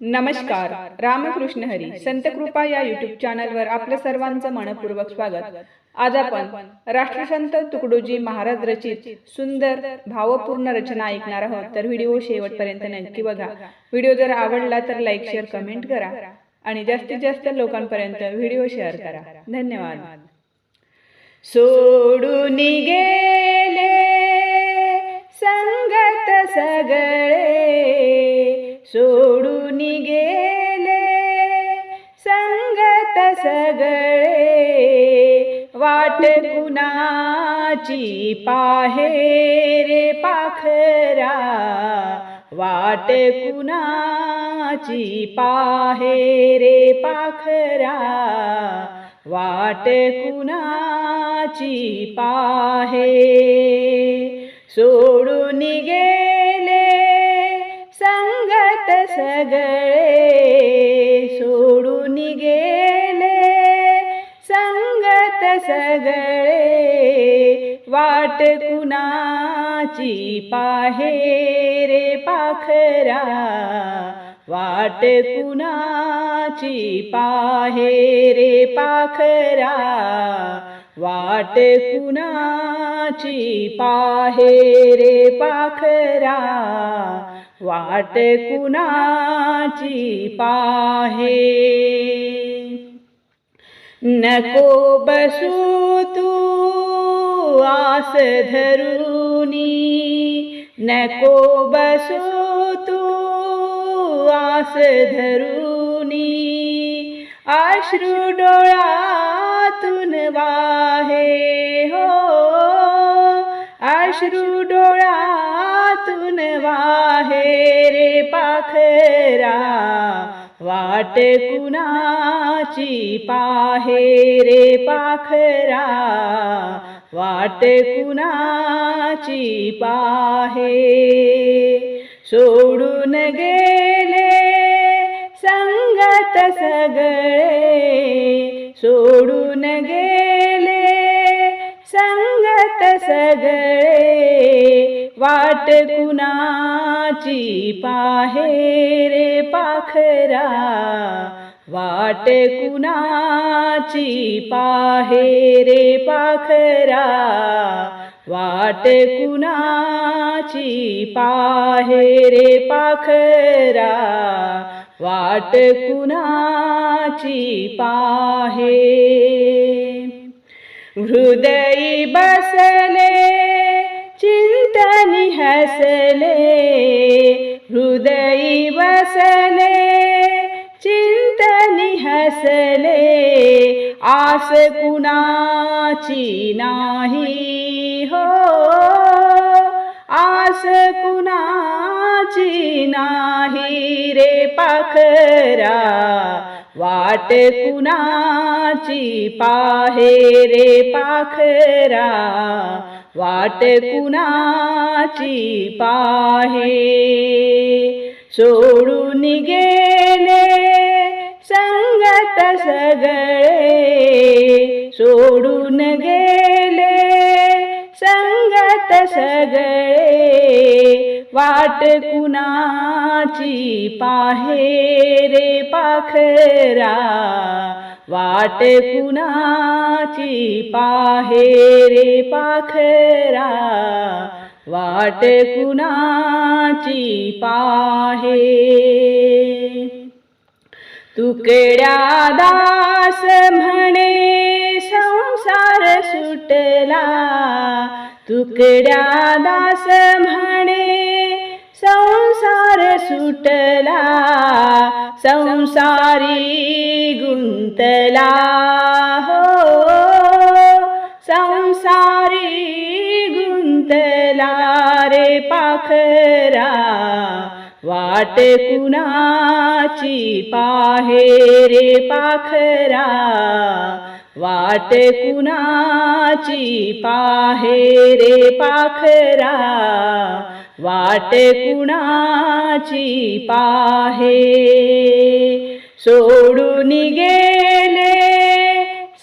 नमस्कार. रामकृष्ण हरी. संत कृपा या युट्यूब चॅनलवर आपलं सर्वांचं मनपूर्वक स्वागत. आज आपण राष्ट्रसंत तुकडोजी महाराज रचित सुंदर भावपूर्ण रचना ऐकणार आहोत. तर व्हिडिओ शेवटपर्यंत नक्की बघा. व्हिडिओ जर आवडला तर लाईक शेअर कमेंट करा. आणि जास्तीत जास्त लोकांपर्यंत व्हिडिओ शेअर करा. धन्यवाद. सोडून गेले संगत सगळे. सोडून गेले? संगत सगळे. वाट कुणाची पाहेरे पाखरा? वाट कुणाची पाहेरे पाखरा? वाट कुणाची पाहे? सोडून गेले सगळे सोडून गेले. संगत सगळे वाट कुणाची पाहे रे पाखरा? वाट कुणाची पाहे रे पाखरा? वाट कुणाची पाहे रे पाखरा? वाट कुणाची पाहे? नको बसू तू आस धरुनी. नको बसू तू आस धरुनी. अश्रू डोळातून वाहे हो. अश्रू डोळा वाहे रे पाखरा वाट कुणाची पाहे रे पाखरा वाट कुणाची पाहे? सोडून गेले संगत सगळे सोडून गेले संगत सगळे वाट कुणाची पाहे रे पाखरा? वाट कुणाची पाहे रे पाखरा? वाट कुणाची पाहे रे पाखरा? वाट कुणाची पाहे हृदयी बसले चिंतनी हसले. हृदयी बसले चिंतनी हसले. आस कुणाची नाही हो. आस कुणाची नाही रे पाखरा. वाटे कुणाची पाहे रे पाखरा? वाटे कुणाची पाहे? सोडून गेले संगत सगळे. सोडून गेले संगत सगळे. वाट कुणाची पाहे रे पाखरा? वाट कुणाची पाहे रे पाखरा? वाट कुणाची पाहे? तुकड्या दास म्हणे संसार सुटला. तुकड्या दास म्हणे संसार सुटला संसारी गुंतला. हो संसारी गुंतला रे पाखरा. वाट कुणाची पाहे रे पाखरा? वाट कुणाची पाहे रे पाखरा? वाटे कुणाची पाहे? सोडून गेले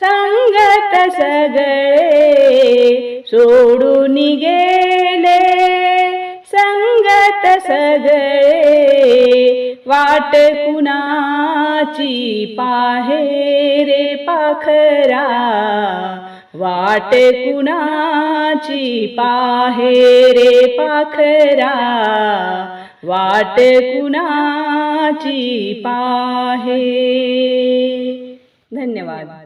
संगत सगळे. सोडून गेले संगत सगळे. वाट कुणाची पाहे रे पाखरा? वाट कुणाची पाहे रे पाखरा? वाट कुणाची पाहे? धन्यवाद.